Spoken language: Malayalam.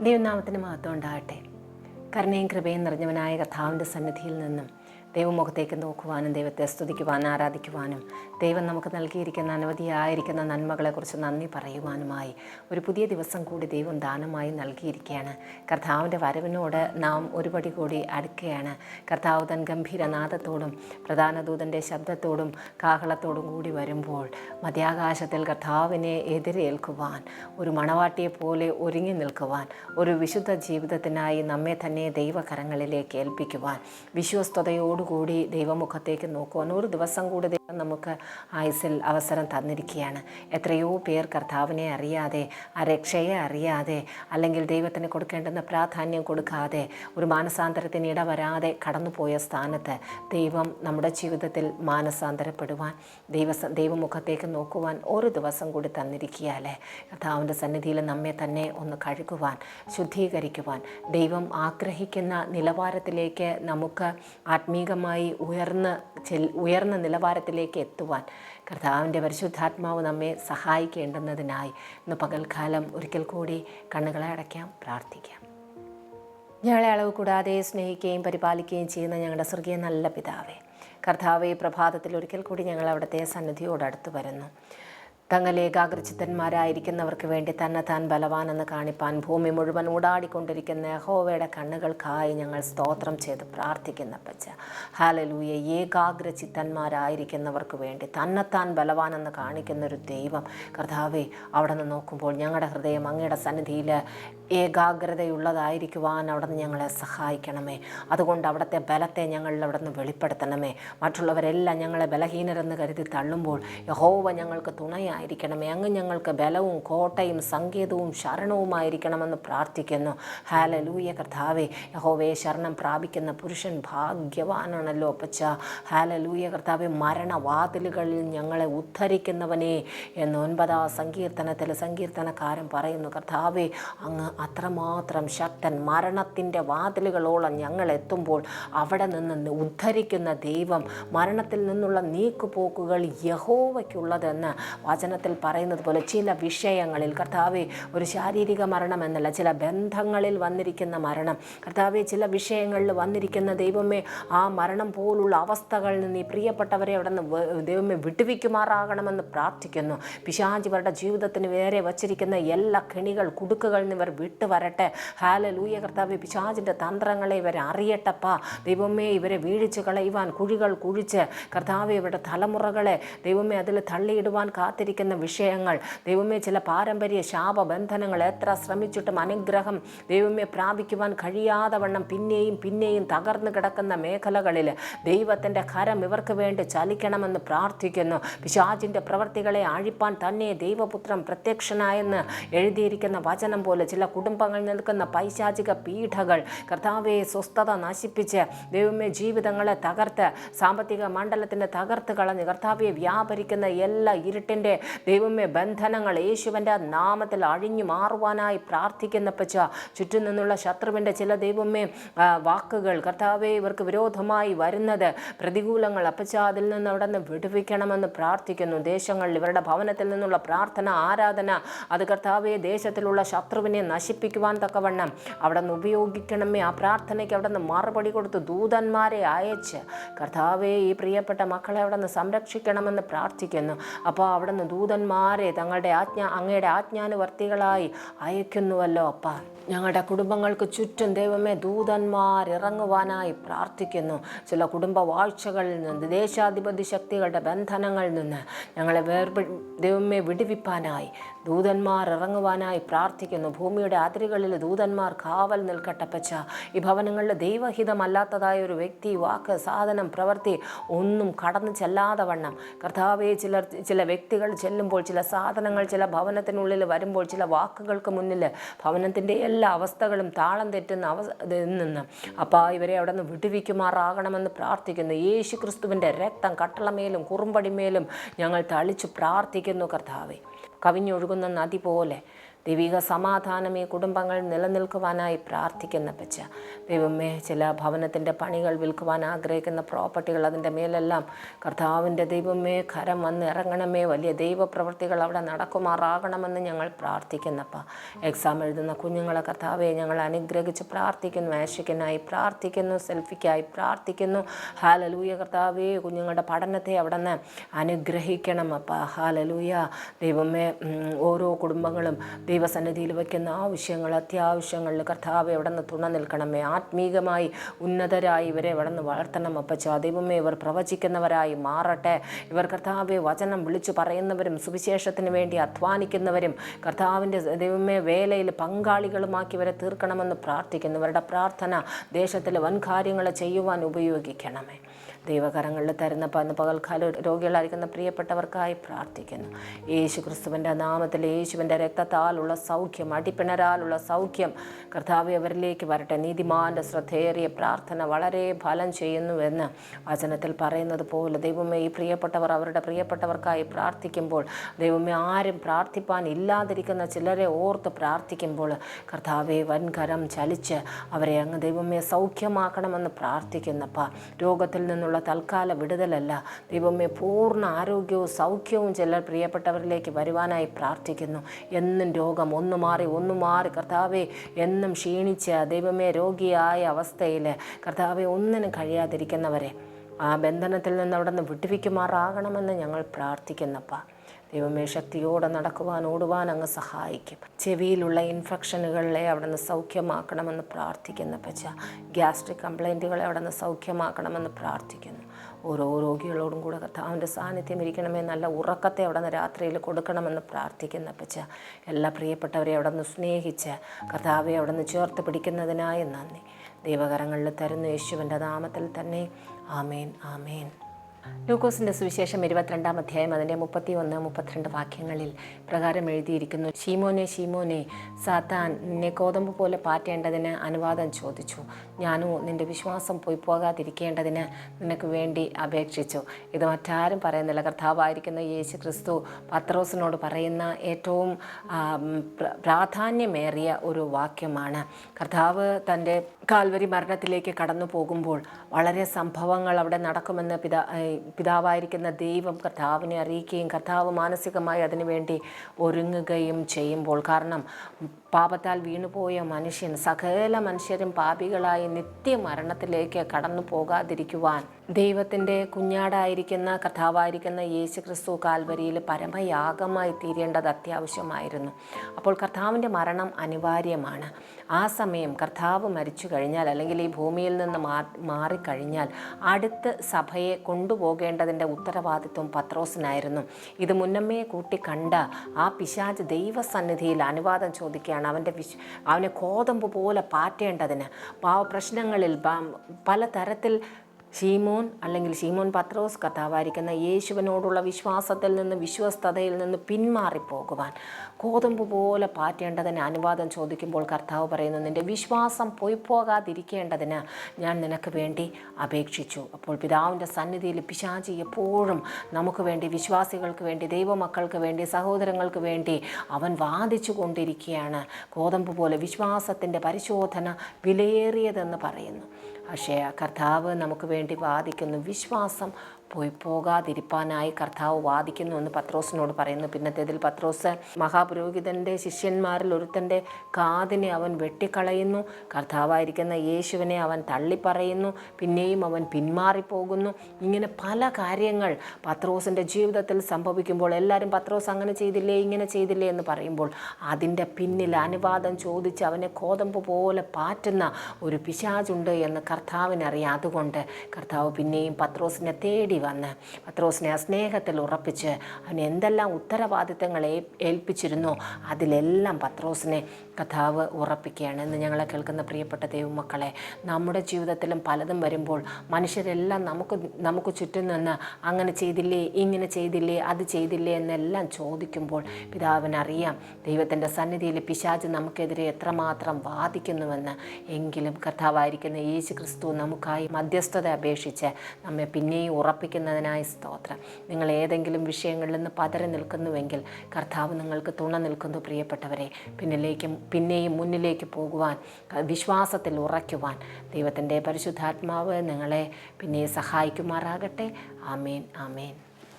ദൈവനാമത്തിന് മഹത്വം ഉണ്ടാകട്ടെ. കരുണയും കൃപയും നിറഞ്ഞവനായ കഥാവിന്റെ സന്നിധിയിൽ നിന്നും ദൈവമുഖത്തേക്ക് നോക്കുവാനും ദൈവത്തെ സ്തുതിക്കുവാനും ആരാധിക്കുവാനും ദൈവം നമുക്ക് നൽകിയിരിക്കുന്ന അനവധിയായിരിക്കുന്ന നന്മകളെക്കുറിച്ച് നന്ദി പറയുവാനുമായി ഒരു പുതിയ ദിവസം കൂടി ദൈവം ദാനമായി നൽകിയിരിക്കുകയാണ്. കർത്താവിന്റെ വരവിനോട് നാം ഒരുപടി കൂടി അടുക്കുകയാണ്. കർത്താവ് തൻ ഗംഭീരനാഥത്തോടും പ്രധാന ദൂതന്റെ ശബ്ദത്തോടും കാഹളത്തോടും കൂടി വരുമ്പോൾ മധ്യാകാശത്തിൽ കർത്താവിനെ എതിരേൽക്കുവാൻ ഒരു മണവാട്ടിയെ പോലെ ഒരുങ്ങി നിൽക്കുവാൻ ഒരു വിശുദ്ധ ജീവിതത്തിനായി നമ്മെ തന്നെ ദൈവകരങ്ങളിലേക്ക് ഏൽപ്പിക്കുവാൻ വിശ്വസ്തയോടുകൂടി ദൈവമുഖത്തേക്ക് നോക്കുവാൻ ഒരു ദിവസം കൂടി ദൈവം നമുക്ക് ആയുസിൽ അവസരം തന്നിരിക്കുകയാണ്. എത്രയോ പേർ കർത്താവിനെ അറിയാതെ ആ രക്ഷയെ അറിയാതെ അല്ലെങ്കിൽ ദൈവത്തിന് കൊടുക്കേണ്ടുന്ന പ്രാധാന്യം കൊടുക്കാതെ ഒരു മാനസാന്തരത്തിന് ഇടവരാതെ കടന്നുപോയ സ്ഥാനത്ത് ദൈവം നമ്മുടെ ജീവിതത്തിൽ മാനസാന്തരപ്പെടുവാൻ ദൈവ ദൈവമുഖത്തേക്ക് നോക്കുവാൻ ഒരു ദിവസം കൂടി തന്നിരിക്കുകയല്ലേ കർത്താവിന്റെ സന്നിധിയിൽ നമ്മെ തന്നെ ഒന്ന് കഴുകുവാൻ ശുദ്ധീകരിക്കുവാൻ ദൈവം ആഗ്രഹിക്കുന്ന നിലവാരത്തിലേക്ക് നമുക്ക് ആത്മീകമായി ഉയർന്ന ചെൽ ഉയർന്ന നിലവാരത്തിലേക്ക് എത്തുവാൻ കർത്താവിന്റെ പരിശുദ്ധാത്മാവ് നമ്മെ സഹായിക്കേണ്ടുന്നതിനായി ഇന്ന് പകൽക്കാലം ഒരിക്കൽ കൂടി കണ്ണുകളെ അടയ്ക്കാം പ്രാർത്ഥിക്കാം. ഞങ്ങളെ അളവ് കൂടാതെ സ്നേഹിക്കുകയും പരിപാലിക്കുകയും ചെയ്യുന്ന ഞങ്ങളുടെ സ്വർഗീയ നല്ല പിതാവേ കർത്താവെ ഈ പ്രഭാതത്തിൽ ഒരിക്കൽ കൂടി ഞങ്ങൾ അവിടുത്തെ സന്നിധിയോട് അടുത്ത് വരുന്നു. തങ്ങൾ ഏകാഗ്രചിത്തന്മാരായിരിക്കുന്നവർക്ക് വേണ്ടി തന്നെ താൻ ബലവാനെന്ന് കാണിപ്പാൻ ഭൂമി മുഴുവൻ ഊടാടിക്കൊണ്ടിരിക്കുന്ന യഹോവയുടെ കണ്ണുകൾക്കായി ഞങ്ങൾ സ്തോത്രം ചെയ്ത് പ്രാർത്ഥിക്കുന്ന പച്ച ഹാലലൂയ ഏകാഗ്രചിത്തന്മാരായിരിക്കുന്നവർക്ക് വേണ്ടി തന്നെത്താൻ ബലവാനെന്ന് കാണിക്കുന്ന ഒരു ദൈവം. കർത്താവെ അവിടെ നിന്ന് നോക്കുമ്പോൾ ഞങ്ങളുടെ ഹൃദയം അങ്ങയുടെ സന്നിധിയിൽ ഏകാഗ്രതയുള്ളതായിരിക്കുവാൻ അവിടെ നിന്ന് ഞങ്ങളെ സഹായിക്കണമേ. അതുകൊണ്ട് അവിടുത്തെ ബലത്തെ ഞങ്ങളിൽ അവിടെ നിന്ന് വെളിപ്പെടുത്തണമേ. മറ്റുള്ളവരെല്ലാം ഞങ്ങളെ ബലഹീനരെന്ന് കരുതി തള്ളുമ്പോൾ യഹോവ ഞങ്ങൾക്ക് തുണയായിരിക്കണമേ അങ്ങ് ഞങ്ങൾക്ക് ബലവും കോട്ടയും സങ്കേതവും ശരണവുമായിരിക്കണമെന്ന് പ്രാർത്ഥിക്കുന്നു. ഹാലലൂയ കർത്താവേ യഹോവയെ ശരണം പ്രാപിക്കുന്ന പുരുഷൻ ഭാഗ്യവാനാണല്ലോ അപ്പച്ച. ഹാലലൂയ കർത്താവെ മരണവാതിലുകളിൽ ഞങ്ങളെ ഉദ്ധരിക്കുന്നവനെ എന്ന് ഒൻപതാം സങ്കീർത്തനത്തിൽ സങ്കീർത്തനക്കാരൻ പറയുന്നു. കർത്താവെ അങ്ങ് അത്രമാത്രം ശക്തൻ മരണത്തിന്റെ വാതിലുകളോളം ഞങ്ങൾ എത്തുമ്പോൾ അവിടെ നിന്ന് ഉദ്ധരിക്കുന്ന ദൈവം മരണത്തിൽ നിന്നുള്ള നീക്കുപോക്കുകൾ യഹോവയ്ക്കുള്ളതെന്ന് വചനത്തിൽ പറയുന്നത് പോലെ ചില വിഷയങ്ങളിൽ കർത്താവെ ഒരു ശാരീരിക മരണം എന്നല്ല ചില ബന്ധങ്ങളിൽ വന്നിരിക്കുന്ന മരണം. കർത്താവെ ചില വിഷയങ്ങളിൽ വന്നിരിക്കുന്ന ദൈവമേ ആ മരണം പോലുള്ള അവസ്ഥകളിൽ നിന്ന് ഈ പ്രിയപ്പെട്ടവരെ അവിടെ നിന്ന് ദൈവമേ വിട്ടുവിക്കുമാറാകണമെന്ന് പ്രാർത്ഥിക്കുന്നു. പിശാച് ഇവരുടെ ജീവിതത്തിന് വേറെ വച്ചിരിക്കുന്ന എല്ലാ കെണികൾ കുടുക്കുകളിൽ നിന്ന് ഇവർ വിട്ടു വരട്ടെ ഹാല ലൂയ കർത്താവ് പിശാചിന്റെ തന്ത്രങ്ങളെ ഇവരെ അറിയട്ടപ്പാ. ദൈവമേ ഇവരെ വീഴിച്ച് കളയുവാൻ കുഴികൾ കുഴിച്ച് കർത്താവ് ഇവരുടെ തലമുറകളെ ദൈവമേ അതിൽ തള്ളിയിടുവാൻ കാത്തിരിക്കുന്ന വിഷയങ്ങൾ. ദൈവമേ ചില പാരമ്പര്യ ശാപബന്ധനങ്ങൾ എത്ര ശ്രമിച്ചിട്ടും അനുഗ്രഹം ദൈവമേ പ്രാപിക്കുവാൻ കഴിയാതെ വണ്ണം പിന്നെയും പിന്നെയും തകർന്നു കിടക്കുന്ന മേഖലകളിൽ ദൈവത്തിന്റെ കരം ഇവർക്ക് വേണ്ടി ചലിക്കണമെന്ന് പ്രാർത്ഥിക്കുന്നു. പിശാചിന്റെ പ്രവർത്തികളെ അഴിപ്പാൻ തന്നെ ദൈവപുത്രം പ്രത്യക്ഷനായെന്ന് എഴുതിയിരിക്കുന്ന വചനം പോലെ ചില കുടുംബങ്ങളിൽ നിൽക്കുന്ന പൈശാചിക പീഠകൾ കർത്താവെ സ്വസ്ഥത നശിപ്പിച്ച് ദൈവമേ ജീവിതങ്ങളെ തകർത്ത് സാമ്പത്തിക മണ്ഡലത്തിന്റെ തകർത്ത് കളഞ്ഞ് കർത്താവെ വ്യാപരിക്കുന്ന എല്ലാ ഇരുട്ടിന്റെ ദൈവമേ ബന്ധനങ്ങൾ യേശുവിന്റെ നാമത്തിൽ അഴിഞ്ഞു മാറുവാനായി പ്രാർത്ഥിക്കുന്ന പച്ച ചുറ്റും നിന്നുള്ള ശത്രുവിന്റെ ചില ദൈവമേ വാക്കുകൾ കർത്താവെ ഇവർക്ക് വിരോധമായി വരുന്നത് പ്രതികൂലങ്ങൾ അപ്പച്ച അതിൽ നിന്ന് അവിടെ നിന്ന് വിടുവിക്കണമെന്ന് പ്രാർത്ഥിക്കുന്നു. ദേശങ്ങളിൽ ഇവരുടെ ഭവനത്തിൽ നിന്നുള്ള പ്രാർത്ഥന ആരാധന അത് കർത്താവെ ദേശത്തിലുള്ള ശത്രുവിനെ നശിപ്പിക്കുവാൻ തക്കവണ്ണം അവിടെ നിന്ന് ഉപയോഗിക്കണമേ. ആ പ്രാർത്ഥനയ്ക്ക് അവിടെ നിന്ന് മറുപടി കൊടുത്ത് ദൂതന്മാരെ അയച്ച് കർത്താവെ ഈ പ്രിയപ്പെട്ട മക്കളെ അവിടെ നിന്ന് സംരക്ഷിക്കണമെന്ന് പ്രാർത്ഥിക്കുന്നു. അപ്പോൾ അവിടെ നിന്ന് ദൂതന്മാരെ തങ്ങളുടെ ആജ്ഞ അങ്ങയുടെ ആജ്ഞാനുവർത്തികളായി അയക്കുന്നുവല്ലോ അപ്പ. ഞങ്ങളുടെ കുടുംബങ്ങൾക്ക് ചുറ്റും ദൈവമേ ദൂതന്മാർ ഇറങ്ങുവാനായി പ്രാർത്ഥിക്കുന്നു. ചില കുടുംബ വാഴ്ചകളിൽ നിന്ന് ദേശാധിപതി ശക്തികളുടെ ബന്ധനങ്ങളിൽ നിന്ന് ഞങ്ങളെ വേർപെ ദൈവമേ വിടുവിപ്പാനായി. ദൂതന്മാർ ഇറങ്ങുവാനായി പ്രാർത്ഥിക്കുന്നു. ഭൂമിയുടെ അതിരുകളിൽ ദൂതന്മാർ കാവൽ നിൽക്കട്ടെ പച്ച ഈ ഭവനങ്ങളിൽ ദൈവഹിതമല്ലാത്തതായ ഒരു വ്യക്തി വാക്ക് സാധനം പ്രവൃത്തി ഒന്നും കടന്നു ചെല്ലാതെ വണ്ണം. കർത്താവെ ചിലർ ചില വ്യക്തികൾ ചെല്ലുമ്പോൾ ചില സാധനങ്ങൾ ചില ഭവനത്തിനുള്ളിൽ വരുമ്പോൾ ചില വാക്കുകൾക്ക് മുന്നിൽ ഭവനത്തിന്റെ എല്ലാ അവസ്ഥകളും താളം തെറ്റുന്ന അവ നിന്ന്. അപ്പോൾ ഇവരെ അവിടെ നിന്ന് വിടുവിക്കുമാറാകണമെന്ന് പ്രാർത്ഥിക്കുന്നു. യേശു ക്രിസ്തുവിന്റെ രക്തം കട്ടളമേലും കുറുമ്പടിമേലും ഞങ്ങൾ തളിച്ചു പ്രാർത്ഥിക്കുന്നു കർത്താവെ. കവിഞ്ഞൊഴുകുന്ന നദി പോലെ. ദൈവിക സമാധാനം ഈ കുടുംബങ്ങൾ നിലനിൽക്കുവാനായി പ്രാർത്ഥിക്കുന്ന പച്ച ദൈവമേ ചില ഭവനത്തിന്റെ പണികൾ വിൽക്കുവാൻ ആഗ്രഹിക്കുന്ന പ്രോപ്പർട്ടികൾ അതിന്റെ മേലെല്ലാം കർത്താവിന്റെ ദൈവമേ കരം വന്ന് ഇറങ്ങണമേ. വലിയ ദൈവപ്രവൃത്തികൾ അവിടെ നടക്കുമാറാകണമെന്ന് ഞങ്ങൾ പ്രാർത്ഥിക്കുന്നപ്പ. എക്സാം എഴുതുന്ന കുഞ്ഞുങ്ങളെ കർത്താവെ ഞങ്ങൾ അനുഗ്രഹിച്ച് പ്രാർത്ഥിക്കുന്നു ആശിക്കനായി പ്രാർത്ഥിക്കുന്നു സെൽഫിക്കായി പ്രാർത്ഥിക്കുന്നു. ഹാലലൂയ കർത്താവെ കുഞ്ഞുങ്ങളുടെ പഠനത്തെ അവിടെ നിന്ന് അനുഗ്രഹിക്കണം അപ്പ ഹാലലൂയ. ദൈവമേ ഓരോ കുടുംബങ്ങളും ദൈവസന്നിധിയിൽ വയ്ക്കുന്ന ആവശ്യങ്ങൾ അത്യാവശ്യങ്ങളിൽ കർത്താവ് എവിടെ നിന്ന് തുണ നിൽക്കണമേ? ആത്മീകമായി ഉന്നതരായി ഇവരെ എവിടെ നിന്ന് വളർത്തണം അപ്പച്ച? ദൈവമേ ഇവർ പ്രവചിക്കുന്നവരായി മാറട്ടെ. ഇവർ കർത്താവെ വചനം വിളിച്ചു പറയുന്നവരും സുവിശേഷത്തിന് വേണ്ടി അധ്വാനിക്കുന്നവരും കർത്താവിന്റെ ദൈവമേ വേലയിൽ പങ്കാളികളുമാക്കി ഇവരെ തീർക്കണമെന്ന് പ്രാർത്ഥിക്കുന്നു ഇവരുടെ പ്രാർത്ഥന ദേശത്തിലെ വൻകാര്യങ്ങൾ ചെയ്യുവാൻ ഉപയോഗിക്കണമേ. ദൈവകരങ്ങളിൽ തരുന്ന പന്ന് പകൽക്കാല രോഗികളായിരിക്കുന്ന പ്രിയപ്പെട്ടവർക്കായി പ്രാർത്ഥിക്കുന്നു. യേശു ക്രിസ്തുവിന്റെ നാമത്തിൽ യേശുവിന്റെ രക്തത്താലുള്ള സൗഖ്യം അടിപ്പിണരാലുള്ള സൗഖ്യം കർത്താവ് അവരിലേക്ക് വരട്ടെ. നീതിമാന്റെ ശ്രദ്ധേറിയ പ്രാർത്ഥന വളരെ ഫലം ചെയ്യുന്നുവെന്ന് വചനത്തിൽ പറയുന്നത് പോലെ ദൈവമേ ഈ പ്രിയപ്പെട്ടവർ അവരുടെ പ്രിയപ്പെട്ടവർക്കായി പ്രാർത്ഥിക്കുമ്പോൾ ദൈവമേ ആരും പ്രാർത്ഥിപ്പാൻ ഇല്ലാതിരിക്കുന്ന ചിലരെ ഓർത്ത് പ്രാർത്ഥിക്കുമ്പോൾ കർത്താവെ വൻകരം ചലിച്ച് അവരെ അങ്ങ് ദൈവമേ സൗഖ്യമാക്കണമെന്ന് പ്രാർത്ഥിക്കുന്നപ്പ രോഗത്തിൽ നിന്നുള്ള തൽക്കാല വിടുതലല്ല. ദൈവമേ പൂർണ ആരോഗ്യവും സൗഖ്യവും ചിലർ പ്രിയപ്പെട്ടവരിലേക്ക് വരുവാനായി പ്രാർത്ഥിക്കുന്നു. എന്നും രോഗം ഒന്ന് മാറി ഒന്ന് മാറി. കർത്താവെ എന്നും ക്ഷീണിച്ച ദൈവമേ രോഗിയായ അവസ്ഥയിൽ കർത്താവെ ഒന്നിനും കഴിയാതിരിക്കുന്നവരെ ആ ബന്ധനത്തിൽ നിന്ന് അവിടെ നിന്ന് വിട്ടുവിക്കുമാറാകണമെന്ന് ഞങ്ങൾ പ്രാർത്ഥിക്കുന്നപ്പ. ദൈവമേ ശക്തിയോടെ നടക്കുവാൻ ഓടുവാൻ അങ്ങ് സഹായിക്കും. ചെവിയിലുള്ള ഇൻഫെക്ഷനുകളെ അവിടെ നിന്ന് സൗഖ്യമാക്കണമെന്ന് പ്രാർത്ഥിക്കുന്ന പച്ച ഗ്യാസ്ട്രിക് കംപ്ലൈന്റുകളെ അവിടെ നിന്ന് സൗഖ്യമാക്കണമെന്ന് പ്രാർത്ഥിക്കുന്നു. ഓരോ രോഗികളോടും കൂടെ കർത്താവിന്റെ സാന്നിധ്യം ഇരിക്കണമേ നല്ല ഉറക്കത്തെ അവിടെ നിന്ന് രാത്രിയിൽ കൊടുക്കണമെന്ന് പ്രാർത്ഥിക്കുന്ന പച്ച എല്ലാ പ്രിയപ്പെട്ടവരെ അവിടെ നിന്ന് സ്നേഹിച്ച് കർത്താവെ അവിടെ നിന്ന് ചേർത്ത് പിടിക്കുന്നതിനായി നന്ദി. ദൈവകരങ്ങളിൽ തരുന്ന യേശുവിന്റെ നാമത്തിൽ തന്നെ. ആമേൻ ആമേൻ. ലൂക്കോസിന്റെ സുവിശേഷം ഇരുപത്തിരണ്ടാം അധ്യായം അതിന്റെ മുപ്പത്തി ഒന്ന് മുപ്പത്തിരണ്ട് വാക്യങ്ങളിൽ പ്രകാരം എഴുതിയിരിക്കുന്നു. ഷീമോനെ ഷീമോനെ സാത്താൻ നിന്നെ കോതമ്പ് പോലെ പാറ്റേണ്ടതിന് അനുവാദം ചോദിച്ചു. ഞാനോ നിന്റെ വിശ്വാസം പോയി പോകാതിരിക്കേണ്ടതിന് നിനക്ക് വേണ്ടി അപേക്ഷിച്ചു. ഇത് മറ്റാരും പറയുന്നില്ല. കർത്താവായിരിക്കുന്ന യേശു ക്രിസ്തു പത്രോസിനോട് പറയുന്ന ഏറ്റവും പ്രാധാന്യമേറിയ ഒരു വാക്യമാണ്. കർത്താവ് തന്റെ കാൽവരി മരണത്തിലേക്ക് കടന്നു പോകുമ്പോൾ വളരെ സംഭവങ്ങൾ അവിടെ നടക്കുമെന്ന് പിതാ പിതാവായിരിക്കുന്ന ദൈവം കർത്താവിനെ അറിയിക്കുകയും കർത്താവ് മാനസികമായി അതിനുവേണ്ടി ഒരുങ്ങുകയും ചെയ്യുമ്പോൾ കാരണം പാപത്താൽ വീണുപോയ മനുഷ്യൻ സകല മനുഷ്യരും പാപികളായി നിത്യമരണത്തിലേക്ക് കടന്നു പോകാതിരിക്കുവാൻ ദൈവത്തിന്റെ കുഞ്ഞാടായിരിക്കുന്ന കർത്താവായിരിക്കുന്ന യേശു ക്രിസ്തു കാൽവരിയിൽ പരമയാഗമായി തീരേണ്ടത് അത്യാവശ്യമായിരുന്നു. അപ്പോൾ കർത്താവിന്റെ മരണം അനിവാര്യമാണ്. ആ സമയം കർത്താവ് മരിച്ചു കഴിഞ്ഞാൽ അല്ലെങ്കിൽ ഈ ഭൂമിയിൽ നിന്ന് മാ മാറിക്കഴിഞ്ഞാൽ അടുത്ത സഭയെ കൊണ്ടുപോകേണ്ടതിന്റെ ഉത്തരവാദിത്വം പത്രോസിനായിരുന്നു. ഇത് മുന്നമ്മയെ കൂട്ടി കണ്ട ആ പിശാജ് ദൈവസന്നിധിയിൽ അനുവാദം ചോദിക്കുകയാണ്. അവന്റെ വിശ് അവനെ കോതമ്പ് പോലെ പാറ്റേണ്ടതിന്. പ്രശ്നങ്ങളിൽ പലതരത്തിൽ ഷീമോൻ അല്ലെങ്കിൽ ഷീമോൻ പത്രോസ് കഥാവായിരിക്കുന്ന യേശുവിനോടുള്ള വിശ്വാസത്തിൽ നിന്ന് വിശ്വസ്തതയിൽ നിന്ന് പിന്മാറിപ്പോകുവാൻ കോതമ്പ് പോലെ പാറ്റേണ്ടതിന് അനുവാദം ചോദിക്കുമ്പോൾ കർത്താവ് പറയുന്നു നിന്റെ വിശ്വാസം പോയി പോകാതിരിക്കേണ്ടതിന് ഞാൻ നിനക്ക് വേണ്ടി അപേക്ഷിച്ചു. അപ്പോൾ പിതാവിന്റെ സന്നിധിയിൽ പിശാചി എപ്പോഴും നമുക്ക് വേണ്ടി വിശ്വാസികൾക്ക് വേണ്ടി ദൈവമക്കൾക്ക് വേണ്ടി സഹോദരങ്ങൾക്ക് വേണ്ടി അവൻ വാദിച്ചു കൊണ്ടിരിക്കുകയാണ്. കോതമ്പ് പോലെ വിശ്വാസത്തിന്റെ പരിശോധന വിലയേറിയതെന്ന് പറയുന്നു. പക്ഷേ കർത്താവ് നമുക്ക് വേണ്ടി വാദിക്കുന്നു വിശ്വാസം പോയി പോകാതിരിപ്പാനായി കർത്താവ് വാദിക്കുന്നു എന്ന് പത്രോസിനോട് പറയുന്നു. പിന്നത്തേതിൽ പത്രോസ് മഹാപുരോഹിതന്റെ ശിഷ്യന്മാരിൽ ഒരുത്തന്റെ കാതിനെ അവൻ വെട്ടിക്കളയുന്നു. കർത്താവായിരിക്കുന്ന യേശുവിനെ അവൻ തള്ളിപ്പറയുന്നു. പിന്നെയും അവൻ പിന്മാറിപ്പോകുന്നു. ഇങ്ങനെ പല കാര്യങ്ങൾ പത്രോസിന്റെ ജീവിതത്തിൽ സംഭവിക്കുമ്പോൾ എല്ലാവരും പത്രോസ് അങ്ങനെ ചെയ്തില്ലേ ഇങ്ങനെ ചെയ്തില്ലേ എന്ന് പറയുമ്പോൾ അതിന്റെ പിന്നിൽ അനുവാദം ചോദിച്ച് അവനെ കോതമ്പ് പോലെ പാറ്റുന്ന ഒരു പിശാചുണ്ട് എന്ന് കർത്താവിനറിയാം. അതുകൊണ്ട് കർത്താവ് പിന്നെയും പത്രോസിനെ തേടി വന്ന്. പത്രോസിനെ ആ സ്നേഹത്തിൽ ഉറപ്പിച്ച് അവന് എന്തെല്ലാം ഉത്തരവാദിത്തങ്ങൾ ഏൽപ്പിച്ചിരുന്നു അതിലെല്ലാം പത്രോസിനെ കഥാവ് ഉറപ്പിക്കുകയാണ്. എന്ന് ഞങ്ങളെ കേൾക്കുന്ന പ്രിയപ്പെട്ട ദൈവമക്കളെ നമ്മുടെ ജീവിതത്തിലും പലതും വരുമ്പോൾ മനുഷ്യരെല്ലാം നമുക്ക് നമുക്ക് ചുറ്റും നിന്ന് അങ്ങനെ ചെയ്തില്ലേ ഇങ്ങനെ ചെയ്തില്ലേ അത് ചെയ്തില്ലേ എന്നെല്ലാം ചോദിക്കുമ്പോൾ പിതാവിനറിയാം ദൈവത്തിന്റെ സന്നിധിയിൽ പിശാച് നമുക്കെതിരെ എത്രമാത്രം വാദിക്കുന്നുവെന്ന്. എങ്കിലും കർത്താവായിരിക്കുന്ന യേശു ക്രിസ്തു നമുക്കായി മധ്യസ്ഥത അപേക്ഷിച്ച് നമ്മെ പിന്നെയും ഉറപ്പിക്കും. സഹായിക്കുന്നതിനായി സ്തോത്രം. നിങ്ങൾ ഏതെങ്കിലും വിഷയങ്ങളിൽ നിന്ന് പതറി നിൽക്കുന്നുവെങ്കിൽ കർത്താവ് നിങ്ങൾക്ക് തുണ നിൽക്കുന്നു പ്രിയപ്പെട്ടവരെ. പിന്നിലേക്ക് പിന്നെയും മുന്നിലേക്ക് പോകുവാൻ വിശ്വാസത്തിൽ ഉറയ്ക്കുവാൻ ദൈവത്തിന്റെ പരിശുദ്ധാത്മാവ് നിങ്ങളെ പിന്നെ സഹായിക്കുമാറാകട്ടെ. ആമേൻ ആമേൻ.